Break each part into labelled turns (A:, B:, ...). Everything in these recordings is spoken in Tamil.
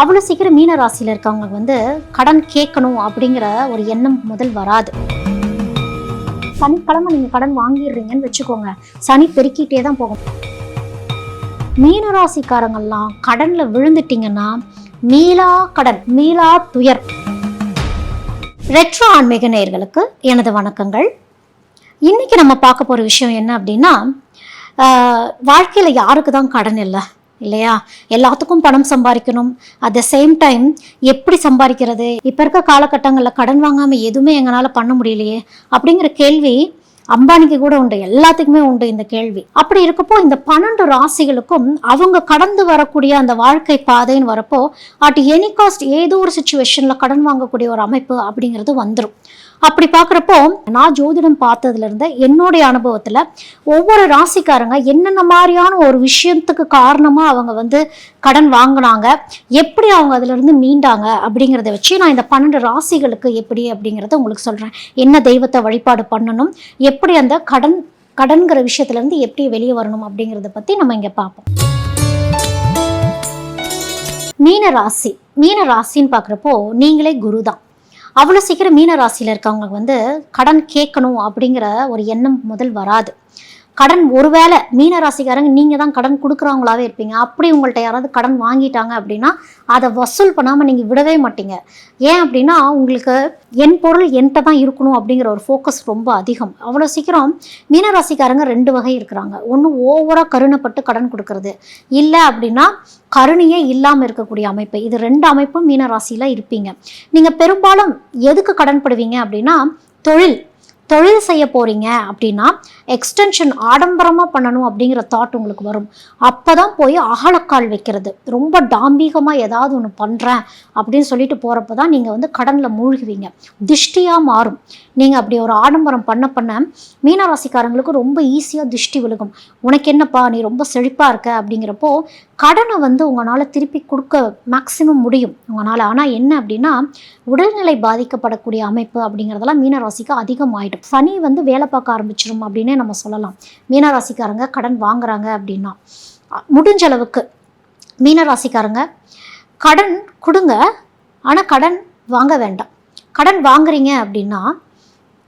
A: அவ்வளோ சீக்கிரம் மீன ராசியில் இருக்கவங்க வந்து கடன் கேட்கணும் அப்படிங்கிற ஒரு எண்ணம் முதல் வராது. சனிக்கிழமை நீங்கள் கடன் வாங்கிடுறீங்கன்னு வச்சுக்கோங்க. சனி பெருக்கிட்டே தான் போகும். மீனராசிக்காரங்கெல்லாம் கடனில் விழுந்துட்டீங்கன்னா மீளா கடன் மீளா துயர். ரெட்ரோ ஆன்மீக நேயர்களுக்கு எனது வணக்கங்கள். இன்றைக்கி நம்ம பார்க்க போகிற விஷயம் என்ன அப்படின்னா வாழ்க்கையில் யாருக்கு தான் கடன் இல்லை? இல்லையா? எல்லாத்துக்கும் பணம் சம்பாதிக்கணும் அட் த சேம் டைம் எப்படி சம்பாதிக்கிறது இப்போ இருக்க காலகட்டங்களில் கடன் வாங்காமல் எதுவுமே எங்களால் பண்ண முடியலையே? அப்படிங்கிற கேள்வி அம்பானிக்கு கூட உண்டு. எல்லாத்துக்குமே உண்டு இந்த கேள்வி. அப்படி இருக்கப்போ இந்த பன்னெண்டு ராசிகளுக்கும் அவங்க கடந்து வரக்கூடிய அந்த வாழ்க்கை பாதைன்னு வரப்போ அட் எனி காஸ்ட் ஏதோ ஒரு சுச்சுவேஷனில் கடன் வாங்கக்கூடிய ஒரு அமைப்பு அப்படிங்கிறது வந்துடும் அப்படி பார்க்குறப்போ நான் ஜோதிடம் பார்த்ததுல இருந்து என்னுடைய அனுபவத்தில் ஒவ்வொரு ராசிக்காரங்க என்னென்ன மாதிரியான ஒரு விஷயத்துக்கு காரணமாக அவங்க வந்து கடன் வாங்கினாங்க எப்படி அவங்க அதிலிருந்து மீண்டாங்க அப்படிங்கிறத வச்சு நான் இந்த பன்னெண்டு ராசிகளுக்கு எப்படி அப்படிங்கிறத உங்களுக்கு சொல்கிறேன் என்ன தெய்வத்தை வழிபாடு பண்ணணும் எப்படி அந்த கடன் கடன்கிற விஷயத்துலேருந்து எப்படி வெளியே வரணும் அப்படிங்கிறத பற்றி நம்ம இங்கே பார்ப்போம். மீன ராசி. மீன ராசின்னு பார்க்குறப்போ நீங்களே குரு தான் அவ்வளோ சீக்கிரம் மீன ராசியில் இருக்கவங்களுக்கு வந்து கடன் கேட்கணும் அப்படிங்கிற ஒரு எண்ணம் முதல் வராது. கடன் ஒருவேளை மீன ராசிக்காரங்க நீங்கள் தான் கடன் கொடுக்குறவங்களாவே இருப்பீங்க. அப்படி உங்கள்கிட்ட யாராவது கடன் வாங்கிட்டாங்க அப்படின்னா அதை வசூல் பண்ணாமல் நீங்கள் விடவே மாட்டீங்க. ஏன் அப்படின்னா உங்களுக்கு என் பொருள் என்கிட்ட தான் இருக்கணும் அப்படிங்கிற ஒரு ஃபோக்கஸ் ரொம்ப அதிகம். அவ்வளோ சீக்கிரம் மீனராசிக்காரங்க ரெண்டு வகை இருக்கிறாங்க. ஒன்று ஓவராக கருணைப்பட்டு கடன் கொடுக்கறது. இல்லை அப்படின்னா கருணையே இல்லாமல் இருக்கக்கூடிய அமைப்பு. இது ரெண்டு அமைப்பும் மீனராசியில் இருப்பீங்க. நீங்கள் பெரும்பாலும் எதுக்கு கடன் படுவீங்க அப்படின்னா தொழில். தொழில் செய்ய போகிறீங்க அப்படின்னா எக்ஸ்டென்ஷன் ஆடம்பரமாக பண்ணணும் அப்படிங்கிற தாட் உங்களுக்கு வரும். அப்போ தான் போய் அகலக்கால் வைக்கிறது. ரொம்ப டாம்பீகமாக ஏதாவது ஒன்று பண்ணுறேன் அப்படின்னு சொல்லிட்டு போகிறப்ப தான் நீங்கள் வந்து கடனில் மூழ்குவீங்க. திஷ்டியாக மாறும். நீங்கள் அப்படி ஒரு ஆடம்பரம் பண்ண பண்ண மீனராசிக்காரங்களுக்கு ரொம்ப ஈஸியாக திருஷ்டி விழுகும். உனக்கு என்னப்பா நீ ரொம்ப செழிப்பாக இருக்க அப்படிங்கிறப்போ கடனை வந்து உங்களால் திருப்பி கொடுக்க மேக்ஸிமம் முடியும். உங்களால். ஆனால் என்ன அப்படின்னா உடல்நிலை பாதிக்கப்படக்கூடிய அமைப்பு அப்படிங்கிறதெல்லாம் மீனராசிக்கு அதிகமாகிடும் சனி வந்து வேலை பார்க்க ஆரம்பிச்சிடும் அப்படின்னே நம்ம சொல்லலாம். மீனராசிக்காரங்க கடன் வாங்குறாங்க அப்படின்னா முடிஞ்ச அளவுக்கு மீனராசிக்காரங்க கடன் கொடுங்க. ஆனால் கடன் வாங்க வேண்டாம். கடன் வாங்குறீங்க அப்படின்னா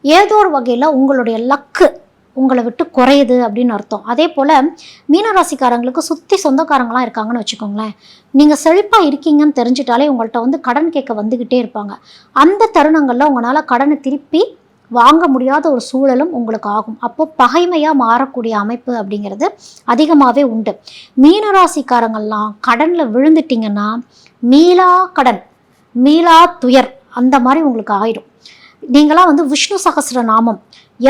A: ஏதோ ஒரு வகையில் உங்களுடைய லக்கு உங்களை விட்டு குறையுது அப்படின்னு அர்த்தம். அதே போல் மீனராசிக்காரங்களுக்கு சுற்றி சொந்தக்காரங்களாம் இருக்காங்கன்னு வச்சுக்கோங்களேன். நீங்கள் செழிப்பாக இருக்கீங்கன்னு தெரிஞ்சிட்டாலே உங்கள்கிட்ட வந்து கடன் கேட்க வந்துக்கிட்டே இருப்பாங்க. அந்த தருணங்களில் உங்களால் கடனை திருப்பி வாங்க முடியாத ஒரு சூழலும் உங்களுக்கு ஆகும். அப்போ பகைமையாக மாறக்கூடிய அமைப்பு அப்படிங்கிறது அதிகமாகவே உண்டு. மீனராசிக்காரங்கள்லாம் கடனில் விழுந்துட்டிங்கன்னா மீளா கடன் மீளா துயர் அந்த மாதிரி உங்களுக்கு ஆயிடும் நீங்களாம் வந்து விஷ்ணு சகசிர நாமம்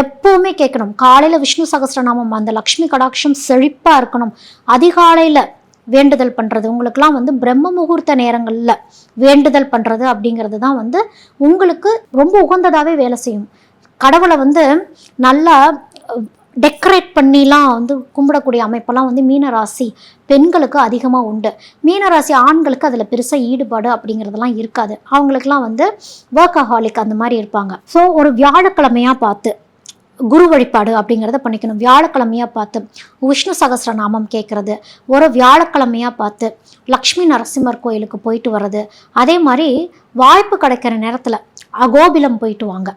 A: எப்போவுமே கேட்கணும். காலையில் விஷ்ணு சகசிர நாமம் அந்த லக்ஷ்மி கடாட்சம் செழிப்பாக இருக்கணும். அதிகாலையில் வேண்டுதல் பண்ணுறது உங்களுக்கெல்லாம் வந்து பிரம்ம முகூர்த்த நேரங்களில் வேண்டுதல் பண்ணுறது அப்படிங்கிறது தான் வந்து உங்களுக்கு ரொம்ப உகந்ததாகவே வேலை செய்யும். கடவுளை வந்து நல்லா டெக்கரேட் பண்ணிலாம் வந்து கும்பிடக்கூடிய அமைப்பெல்லாம் வந்து மீனராசி பெண்களுக்கு அதிகமாக உண்டு. மீனராசி ஆண்களுக்கு அதில் பெருசாக ஈடுபாடு அப்படிங்கிறதெல்லாம் இருக்காது. அவங்களுக்குலாம் வந்து ஒர்க்கஹாலிக் அந்த மாதிரி இருப்பாங்க. ஸோ ஒரு வியாழக்கிழமையாக பார்த்து குரு வழிபாடு அப்படிங்கிறத பண்ணிக்கணும். வியாழக்கிழமையாக பார்த்து விஷ்ணு சகசிர நாமம் கேட்குறது. ஒரு வியாழக்கிழமையாக பார்த்து லக்ஷ்மி நரசிம்மர் கோயிலுக்கு போயிட்டு வர்றது. அதே மாதிரி வாய்ப்பு கிடைக்கிற நேரத்தில் அகோபிலம் போயிட்டு வாங்க.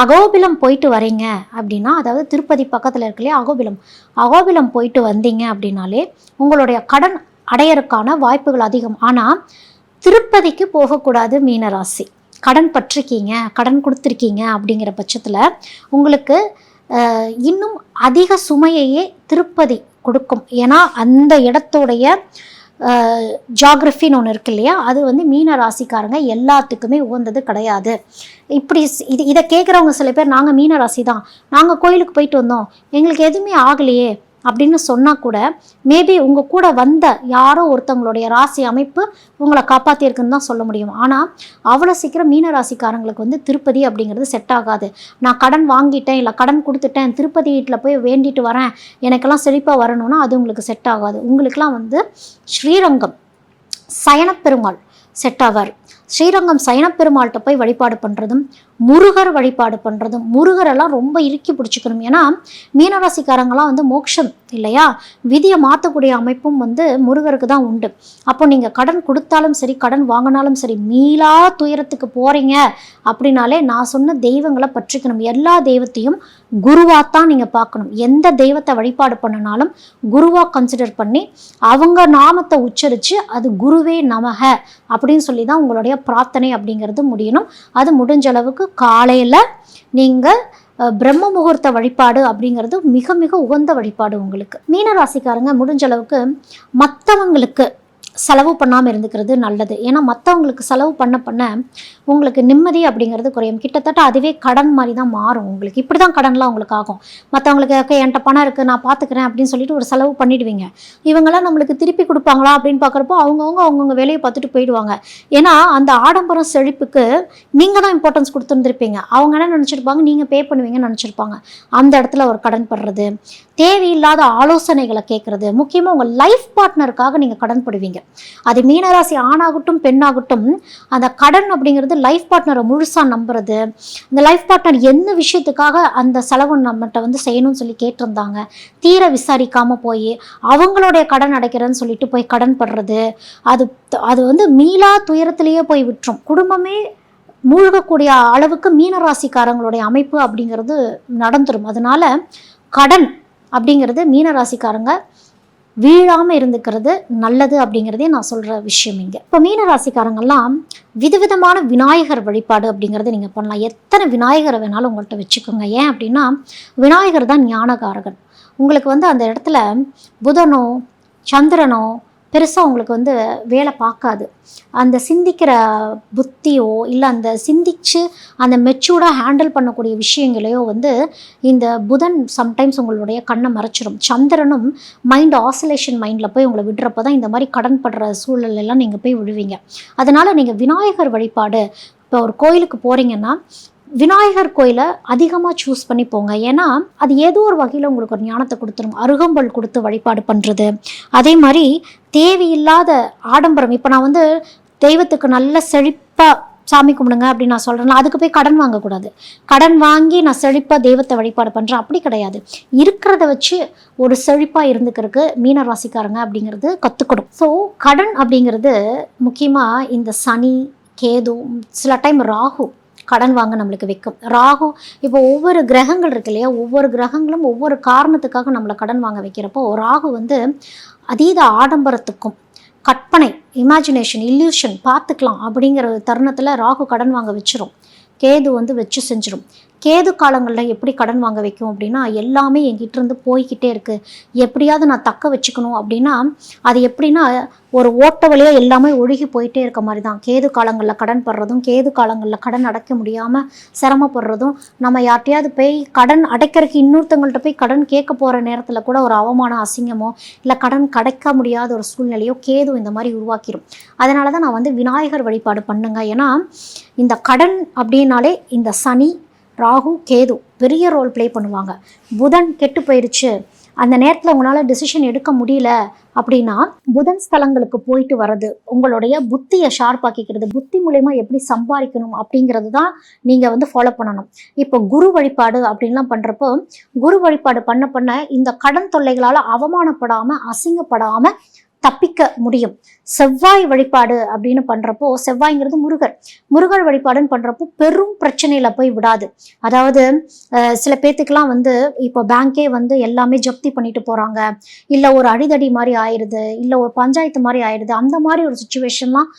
A: அகோபிலம் போயிட்டு வரீங்க அப்படின்னா அதாவது திருப்பதி பக்கத்தில் இருக்கலையே அகோபிலம். அகோபிலம் போயிட்டு வந்தீங்க அப்படின்னாலே உங்களுடைய கடன் அடையறக்கான வாய்ப்புகள் அதிகம். ஆனால் திருப்பதிக்கு போகக்கூடாது மீனராசி. கடன் பற்றிருக்கீங்க கடன் கொடுத்துருக்கீங்க அப்படிங்கிற பட்சத்தில் உங்களுக்கு இன்னும் அதிக சுமையையே திருப்பதி கொடுக்கும். ஏன்னா அந்த இடத்துடைய ஜாகிரஃபின்னு ஒன்று இருக்கு இல்லையா? அது வந்து மீன ராசிக்காரங்க எல்லாத்துக்குமே உகந்தது கிடையாது. இப்படி இது இதை கேட்குறவங்க சில பேர் நாங்கள் மீன ராசி தான் நாங்கள் கோயிலுக்கு போயிட்டு வந்தோம். எங்களுக்கு எதுவுமே ஆகலையே. அப்படின்னு சொன்னால் கூட மேபி உங்கள் கூட வந்த யாரோ ஒருத்தவங்களுடைய ராசி அமைப்பு உங்களை காப்பாற்றியிருக்குன்னு தான் சொல்ல முடியும். ஆனால் அவ்வளோ சீக்கிரம் மீன ராசிக்காரங்களுக்கு வந்து திருப்பதி அப்படிங்கிறது செட் ஆகாது. நான் கடன் வாங்கிட்டேன் இல்லை கடன் கொடுத்துட்டேன் திருப்பதி வீட்டில் போய் வேண்டிட்டு வரேன் எனக்கெல்லாம் செழிப்பாக வரணும்னா அது உங்களுக்கு செட் ஆகாது. உங்களுக்கெல்லாம் வந்து ஸ்ரீரங்கம் சயனப்பெருமாள் செட் ஆவார். ஸ்ரீரங்கம் சயனப்பெருமாள்கிட்ட போய் வழிபாடு பண்ணுறதும் முருகர் வழிபாடு பண்ணுறதும் முருகரெல்லாம் ரொம்ப இறுக்கி பிடிச்சிக்கணும். ஏன்னா மீனராசிக்காரங்களாம் வந்து மோட்சம் இல்லையா? விதியை மாற்றக்கூடிய அமைப்பும் வந்து முருகருக்கு தான் உண்டு. அப்போ நீங்கள் கடன் கொடுத்தாலும் சரி கடன் வாங்கினாலும் சரி மீளா துயரத்துக்கு போகிறீங்க அப்படின்னாலே நான் சொன்ன தெய்வங்களை பற்றிக்கணும். எல்லா தெய்வத்தையும் குருவாத்தான் நீங்கள் பார்க்கணும். எந்த தெய்வத்தை வழிபாடு பண்ணினாலும் குருவாக கன்சிடர் பண்ணி அவங்க நாமத்தை உச்சரித்து அது குருவே நமக அப்படின்னு சொல்லி தான் உங்களுடைய பிரார்த்தனை அப்படிங்கிறது முடியணும். அது முடிஞ்ச அளவுக்கு காலையில் நீங்கள் பிரம்ம முகூர்த்த வழிபாடு அப்படிங்கிறது மிக மிக உகந்த வழிபாடு உங்களுக்கு. மீனராசிக்காரங்க முடிஞ்ச அளவுக்கு மற்றவங்களுக்கு செலவு பண்ணாமல் இருந்துக்கிறது நல்லது. ஏன்னா மற்றவங்களுக்கு செலவு பண்ண பண்ண உங்களுக்கு நிம்மதி அப்படிங்கிறது குறையும். கிட்டத்தட்ட அதுவே கடன் மாதிரி தான் மாறும். உங்களுக்கு இப்படி தான் கடன்லாம் உங்களுக்கு ஆகும். மற்றவங்களுக்கு ஓகே என்கிட்ட பணம் இருக்குது நான் பார்த்துக்கிறேன் அப்படின்னு சொல்லிட்டு ஒரு செலவு பண்ணிடுவீங்க. இவங்கெல்லாம் நம்மளுக்கு திருப்பி கொடுப்பாங்களா அப்படின்னு பார்க்குறப்போ அவங்கவுங்க அவங்கவுங்க வேலையை பார்த்துட்டு போயிடுவாங்க. ஏன்னா அந்த ஆடம்பரம் செழிப்புக்கு நீங்கள் தான் இம்பார்ட்டன்ஸ் கொடுத்துருந்துருப்பீங்க. அவங்க என்ன நினச்சிருப்பாங்க? நீங்கள் பே பண்ணுவீங்கன்னு நினச்சிருப்பாங்க. அந்த இடத்துல ஒரு கடன் படுறது தேவையில்லாத ஆலோசனைகளை கேட்குறது முக்கியமாக உங்கள் லைஃப் பார்ட்னருக்காக நீங்கள் கடன் படுவீங்க. அது மீனராசி ஆணாகட்டும் பெண்ணாகட்டும் அந்த கடன் அப்படிங்கிறது லைஃப் பார்ட்னரை முழுசாக நம்புறது. அந்த லைஃப் பார்ட்னர் என்ன விஷயத்துக்காக அந்த செலவு நம்மகிட்ட வந்து செய்யணும்னு சொல்லி கேட்டிருந்தாங்க. தீர விசாரிக்காமல் போய் அவங்களுடைய கடன் அடைக்கிறேன்னு சொல்லிட்டு போய் கடன் படுறது. அது அது வந்து மீளா துயரத்திலேயே போய் விட்டுரும். குடும்பமே மூழ்கக்கூடிய அளவுக்கு மீனராசிக்காரங்களுடைய அமைப்பு அப்படிங்கிறது நடந்துரும். அதனால கடன் அப்படிங்கிறது மீனராசிக்காரங்க வீழாமல் இருந்துக்கிறது நல்லது அப்படிங்கிறதே நான் சொல்கிற விஷயம் இங்கே. இப்போ மீனராசிக்காரங்கெல்லாம் விதவிதமான விநாயகர் வழிபாடு அப்படிங்கிறத நீங்கள் பண்ணலாம். எத்தனை விநாயகரை வேணாலும் உங்கள்கிட்ட வச்சுக்கோங்க. ஏன் அப்படின்னா விநாயகர் தான் ஞானகாரகன். உங்களுக்கு வந்து அந்த இடத்துல புதனோ சந்திரனோ பெருசாக உங்களுக்கு வந்து வேலை பார்க்காது. அந்த சிந்திக்கிற புத்தியோ இல்லை அந்த சிந்திச்சு அந்த மெச்சூர்டாக ஹேண்டில் பண்ணக்கூடிய விஷயங்களையோ வந்து இந்த புதன் சம்டைம்ஸ் உங்களுடைய கண்ணை மறைச்சிடும் சந்திரனும் மைண்ட் ஆசோலேஷன் மைண்டில் போய் உங்களை விடுறப்ப தான் இந்த மாதிரி கடன் படுற சூழலெல்லாம் நீங்கள் போய் விழுவீங்க. அதனால் நீங்கள் விநாயகர் வழிபாடு இப்போ ஒரு கோயிலுக்கு போகிறீங்கன்னா விநாயகர் கோயிலை அதிகமாக சூஸ் பண்ணி போங்க. ஏன்னா அது ஏதோ ஒரு வகையில் உங்களுக்கு ஒரு ஞானத்தை கொடுத்துரும். அருகம்பல் கொடுத்து வழிபாடு பண்ணுறது அதே மாதிரி தேவையில்லாத ஆடம்பரம். இப்போ நான் வந்து தெய்வத்துக்கு நல்ல செழிப்பாக சாமி கும்பிடுங்க அப்படின்னு நான் சொல்கிறேன் அதுக்கு போய் கடன் வாங்கக்கூடாது. கடன் வாங்கி நான் செழிப்பாக தெய்வத்தை வழிபாடு பண்ணுறேன் அப்படி கிடையாது. இருக்கிறத வச்சு ஒரு செழிப்பாக இருந்துக்கிறதுக்கு மீன ராசிக்காரங்க அப்படிங்கிறது கற்றுக்கணும் ஸோ கடன் அப்படிங்கிறது முக்கியமாக இந்த சனி கேது சில டைம் ராகு கடன் வாங்க நம்மளுக்கு வைக்கும். ராகு இப்போ ஒவ்வொரு கிரகங்கள் இருக்கு இல்லையா? ஒவ்வொரு கிரகங்களும் ஒவ்வொரு காரணத்துக்காக நம்மளை கடன் வாங்க வைக்கிறப்போ ராகு வந்து அதீத ஆடம்பரத்துக்கும் கற்பனை இமேஜினேஷன் இல்யூஷன் பார்த்துக்கலாம் அப்படிங்கிற தருணத்தில் ராகு கடன் வாங்க வச்சிரும். கேது வந்து வச்சு செஞ்சிடும் கேது காலங்களில் எப்படி கடன் வாங்க வைக்கும் அப்படின்னா எல்லாமே என்கிட்ட இருந்து போய்கிட்டே இருக்குது எப்படியாவது நான் தக்க வச்சுக்கணும் அப்படின்னா அது எப்படின்னா ஒரு ஓட்ட வழியாக எல்லாமே ஒழுகி போயிட்டே இருக்க மாதிரி தான் கேது காலங்களில் கடன் படுறதும் கேது காலங்களில் கடன் அடைக்க முடியாமல் சிரமப்படுறதும் நம்ம யார்ட்டையாவது போய் கடன் அடைக்கிறதுக்கு இன்னொருத்தவங்கள்ட்ட போய் கடன் கேட்க போகிற நேரத்தில் கூட ஒரு அவமானம் அசிங்கமோ இல்லை கடன் கிடைக்க முடியாத ஒரு சூழ்நிலையோ கேது இந்த மாதிரி உருவாக்கிடும் அதனால தான் நான் வந்து விநாயகர் வழிபாடு பண்ணுங்க. ஏன்னா இந்த கடன் அப்படின்னாலே இந்த சனி ராகு கேது பெரிய ரோல் ப்ளே பண்ணுவாங்க. புதன் கெட்டு போயிடுச்சு அந்த நேரத்தில் உங்களால் டிசிஷன் எடுக்க முடியல அப்படின்னா புதன் ஸ்தலங்களுக்கு போயிட்டு வர்றது உங்களுடைய புத்தியை ஷார்ப்பாக்கிக்கிறது புத்தி மூலயமா எப்படி சம்பாதிக்கணும் அப்படிங்கிறது தான் நீங்கள் வந்து ஃபாலோ பண்ணணும். இப்போ குரு வழிபாடு அப்படின்லாம் பண்ணுறப்போ குரு வழிபாடு பண்ண பண்ண இந்த கடன் தொல்லைகளால் அவமானப்படாமல் அசிங்கப்படாமல் தப்பிக்க முடியும். செவ்வாய் வழிபாடு அப்படின்னு பண்றப்போ செவ்வாய்ங்கிறது முருகர். முருகர் வழிபாடுன்னு பண்றப்போ பெரும் பிரச்சனையில போய் விடாது. அதாவது சில பேர்த்துக்கெல்லாம் வந்து இப்போ பேங்க்கே வந்து எல்லாமே ஜப்தி பண்ணிட்டு போறாங்க. இல்லை ஒரு அடிதடி மாதிரி ஆயிடுது இல்லை ஒரு பஞ்சாயத்து மாதிரி ஆயிடுது அந்த மாதிரி ஒரு சுச்சுவேஷன்லாம்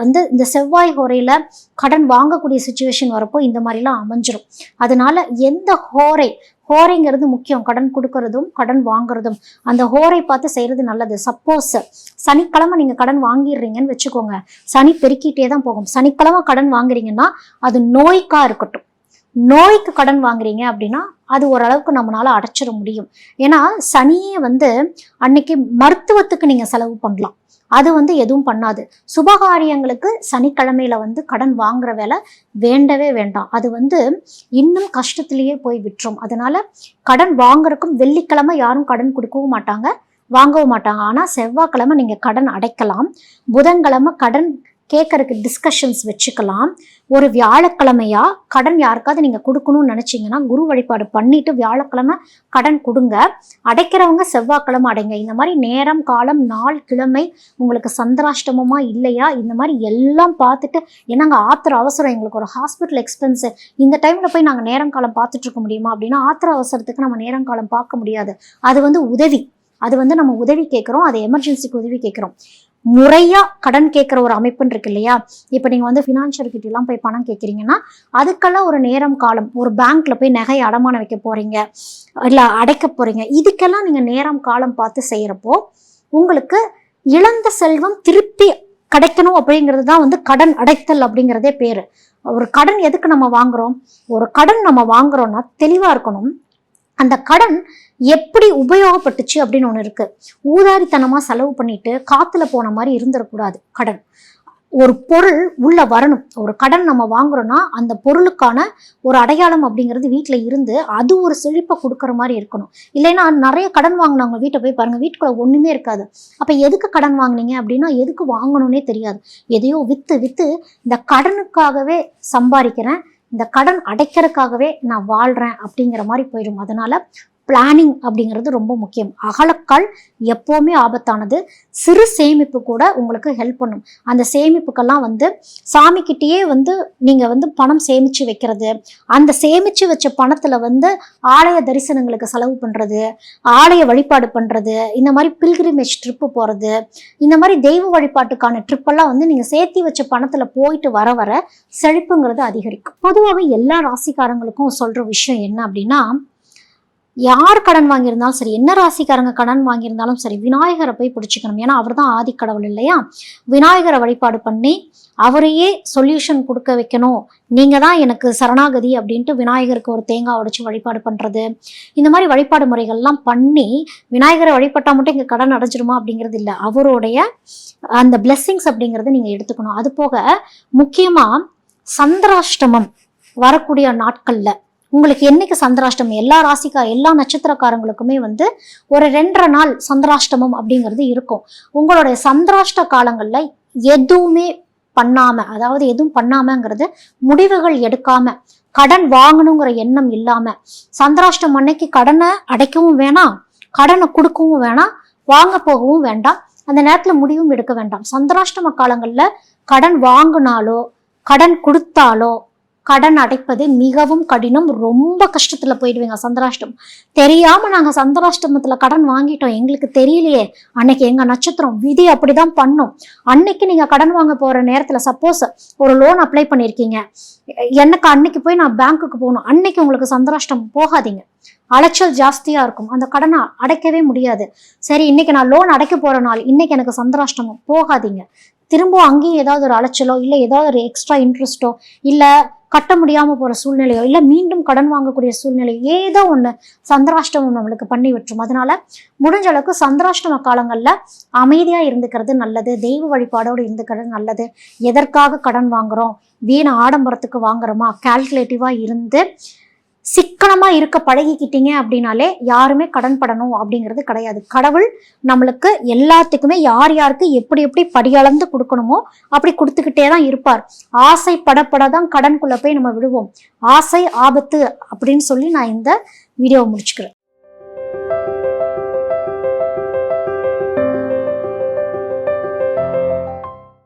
A: வந்து இந்த செவ்வாய் ஹோரையில் கடன் வாங்கக்கூடிய சுச்சுவேஷன் வரப்போ இந்த மாதிரிலாம் அமைஞ்சிரும். அதனால எந்த ஹோரை ஹோரைங்கிறது முக்கியம். கடன் கொடுக்கறதும் கடன் வாங்குறதும். அந்த ஹோரை பார்த்து செய்கிறது நல்லது. சப்போஸ் சனிக்கிழமை நீங்கள் கடன் வாங்கிடுறீங்கன்னு வச்சுக்கோங்க. சனி பெருக்கிட்டே தான் போகும். சனிக்கிழமை கடன் வாங்குறீங்கன்னா அது நோய்க்காக இருக்கட்டும். நோய்க்கு கடன் வாங்குறீங்க அப்படின்னா அது ஓரளவுக்கு நம்மளால அடைச்சிட முடியும். ஏன்னா சனியே வந்து அன்னைக்கு மருத்துவத்துக்கு நீங்கள் செலவு பண்ணலாம். அது வந்து எதுவும் பண்ணாது. சுபகாரியங்களுக்கு சனிக்கிழமையில வந்து கடன் வாங்குற வேலை வேண்டவே வேண்டாம். அது வந்து இன்னும் கஷ்டத்திலேயே போய் விட்டுரும். அதனால கடன் வாங்குறதுக்கும் வெள்ளிக்கிழமை யாரும் கடன் கொடுக்கவும் மாட்டாங்க வாங்கவும் மாட்டாங்க. ஆனால் செவ்வாய்க்கிழமை நீங்கள் கடன் அடைக்கலாம். புதன்கிழமை கடன் கேட்கறதுக்கு டிஸ்கஷன்ஸ் வச்சுக்கலாம். ஒரு வியாழக்கிழமையா கடன் யாருக்காவது நீங்க கொடுக்கணும்னு நினைச்சீங்கன்னா குரு வழிபாடு பண்ணிட்டு வியாழக்கிழமை கடன் கொடுங்க. அடைக்கிறவங்க செவ்வாய்க்கிழமை அடைங்க. இந்த மாதிரி நேரம் காலம் நாள் கிழமை உங்களுக்கு சந்திராஷ்டமமா இல்லையா? இந்த மாதிரி எல்லாம் பார்த்துட்டு என்னங்க ஆத்திர அவசரம்? எங்களுக்கு ஒரு ஹாஸ்பிட்டல் எக்ஸ்பென்ஸ் இந்த டைம்ல போய் நாங்கள் நேரம் காலம் பார்த்துட்டு இருக்க முடியுமா அப்படின்னா ஆத்திர அவசரத்துக்கு நம்ம நேரம் காலம் பார்க்க முடியாது. அது வந்து உதவி. அது வந்து நம்ம உதவி கேட்குறோம். அது எமர்ஜென்சிக்கு உதவி கேட்குறோம். முறையா கடன் கேட்குற ஒரு அமைப்புன்னு இருக்கு இல்லையா? இப்போ நீங்க வந்து ஃபினான்ஷியல் கிட்ட எல்லாம் போய் பணம் கேட்குறீங்கன்னா அதுக்கெல்லாம் ஒரு நேரம் காலம் ஒரு பேங்க்ல போய் நகை அடமானம் வைக்க போறீங்க இல்ல அடைக்க போறீங்க இதுக்கெல்லாம் நீங்க நேரம் காலம் பார்த்து செய்யறப்போ உங்களுக்கு இழந்த செல்வம் திருப்பி கிடைக்கணும் அப்படிங்கிறது தான் வந்து கடன் அடைத்தல் அப்படிங்கிறதே பேர். ஒரு கடன் எதுக்கு நம்ம வாங்குறோம்? ஒரு கடன் நம்ம வாங்குறோம்னா தெளிவா இருக்கணும். அந்த கடன் எப்படி உபயோகப்பட்டுச்சு அப்படின்னு ஒன்று இருக்குது ஊதாரித்தனமாக செலவு பண்ணிட்டு காற்றுல போன மாதிரி இருந்துடக்கூடாது கடன். ஒரு பொருள் உள்ளே வரணும். ஒரு கடன் நம்ம வாங்குறோன்னா அந்த பொருளுக்கான ஒரு அடையாளம் அப்படிங்கிறது வீட்டில் இருந்து அது ஒரு செழிப்பை கொடுக்குற மாதிரி இருக்கணும். இல்லைன்னா நிறைய கடன் வாங்கினவங்க வீட்டை போய் பாருங்கள் வீட்டுக்குள்ள ஒன்றுமே இருக்காது. அப்போ எதுக்கு கடன் வாங்குனீங்க அப்படின்னா எதுக்கு வாங்கணும்னே தெரியாது. எதையோ விற்று விற்று இந்த கடனுக்காகவே சம்பாதிக்கிறேன் இந்த கடன் அடைக்கிறதுக்காகவே நான் வாழ்கிறேன் அப்படிங்கிற மாதிரி போயிடும். அதனால பிளானிங் அப்படிங்கிறது ரொம்ப முக்கியம். அகலக்கால் எப்போவுமே ஆபத்தானது. சிறு சேமிப்பு கூட உங்களுக்கு ஹெல்ப் பண்ணும். அந்த சேமிப்புக்கெல்லாம் வந்து சாமிக்கிட்டேயே வந்து நீங்கள் வந்து பணம் சேமித்து வைக்கிறது. அந்த சேமித்து வச்ச பணத்தில் வந்து ஆலய தரிசனங்களுக்கு செலவு பண்ணுறது ஆலய வழிபாடு பண்ணுறது இந்த மாதிரி பில்கிரிமேஜ் ட்ரிப்பு போகிறது இந்த மாதிரி தெய்வ வழிபாட்டுக்கான ட்ரிப்பெல்லாம் வந்து நீங்கள் சேர்த்தி வச்ச பணத்தில் போயிட்டு வர வர செழிப்புங்கிறது அதிகரிக்கும். பொதுவாகவே எல்லா ராசிக்காரங்களுக்கும் சொல்கிற விஷயம் என்ன அப்படின்னா யார் கடன் வாங்கியிருந்தாலும் சரி என்ன ராசிக்காரங்க கடன் வாங்கியிருந்தாலும் சரி விநாயகரை போய் பிடிச்சிக்கணும். ஏன்னா அவர் தான் ஆதிக்கடவுள் இல்லையா? விநாயகரை வழிபாடு பண்ணி அவரையே சொல்யூஷன் கொடுக்க வைக்கணும். நீங்கள் தான் எனக்கு சரணாகதி அப்படின்ட்டு விநாயகருக்கு ஒரு தேங்காய் உடைச்சு வழிபாடு பண்ணுறது இந்த மாதிரி வழிபாடு முறைகள்லாம் பண்ணி விநாயகரை வழிபட்டால் மட்டும் இங்கே கடன் அடைஞ்சிருமா அப்படிங்கிறது இல்லை. அவருடைய அந்த பிளெஸ்ஸிங்ஸ் அப்படிங்கிறது நீங்கள் எடுத்துக்கணும். அது போக முக்கியமாக சந்திராஷ்டமம் வரக்கூடிய நாட்களில் உங்களுக்கு என்னைக்கு சந்திராஷ்டமம்? எல்லா ராசிக்கா எல்லா நட்சத்திரக்காரங்களுக்குமே வந்து ஒரு ரெண்டரை நாள் சந்திராஷ்டமம் அப்படிங்கிறது இருக்கும். உங்களுடைய சந்திராஷ்ட காலங்களில் எதுவுமே பண்ணாம அதாவது எதுவும் பண்ணாமங்கிறது முடிவுகள் எடுக்காம கடன் வாங்கணுங்கிற எண்ணம் இல்லாம சந்திராஷ்டம் அன்னைக்கு கடனை அடைக்கவும் வேணாம் கடனை கொடுக்கவும் வேணாம் வாங்க போகவும் வேண்டாம் அந்த நேரத்தில் முடிவும் எடுக்க வேண்டாம். சந்திராஷ்டம காலங்களில் கடன் வாங்கினாலோ கடன் கொடுத்தாலோ கடன் அடைப்பது மிகவும் கடினம் ரொம்ப கஷ்டத்தில் போயிடுவேங்க சந்திராஷ்டம். தெரியாமல் நாங்கள் சந்திராஷ்டமத்தில் கடன் வாங்கிட்டோம். எங்களுக்கு தெரியலையே. அன்னைக்கு எங்கள் நட்சத்திரம் விதி அப்படி தான் பண்ணும். அன்னைக்கு நீங்கள் கடன் வாங்க போகிற நேரத்தில் சப்போஸ் ஒரு லோன் அப்ளை பண்ணியிருக்கீங்க எனக்கு அன்னைக்கு போய் நான் பேங்க்குக்கு போகணும். அன்னைக்கு உங்களுக்கு சந்திராஷ்டம் போகாதீங்க. அலைச்சல் ஜாஸ்தியாக இருக்கும். அந்த கடனை அடைக்கவே முடியாது. சரி இன்னைக்கு நான் லோன் அடைக்க போகிற நாள். இன்னைக்கு எனக்கு சந்திராஷ்டமம் போகாதீங்க. திரும்பவும் அங்கேயும் ஏதாவது ஒரு அலைச்சலோ இல்லை ஏதாவது ஒரு எக்ஸ்ட்ரா இன்ட்ரெஸ்ட்டோ இல்லை கட்ட முடியாமல் போகிற சூழ்நிலையோ இல்லை மீண்டும் கடன் வாங்கக்கூடிய சூழ்நிலையோ ஏதோ ஒன்று சந்திராஷ்டமம் நம்மளுக்கு பண்ணி விட்டுரும். அதனால முடிஞ்ச அளவுக்கு சந்திராஷ்டம காலங்களில் அமைதியாக இருந்துக்கிறது நல்லது தெய்வ வழிபாடோடு இருந்துக்கிறது நல்லது. எதற்காக கடன் வாங்குறோம்? வீண ஆடம்பரத்துக்கு வாங்குறோமா? கால்குலேட்டிவாக இருந்து சிக்கனமா இருக்க பழகிக்கிட்டீங்க அப்படின்னாலே யாருமே கடன் படணும் அப்படிங்கிறது கிடையாது. கடவுள் நம்மளுக்கு எல்லாத்துக்குமே யார் யாருக்கு எப்படி எப்படி படியளந்து கொடுக்கணுமோ அப்படி கொடுத்துக்கிட்டே தான் இருப்பார். ஆசை படப்பட தான் கடன்குள்ள போய் நம்ம விடுவோம் ஆசை ஆபத்து அப்படின்னு சொல்லி நான் இந்த வீடியோவை முடிச்சுக்கிறேன்.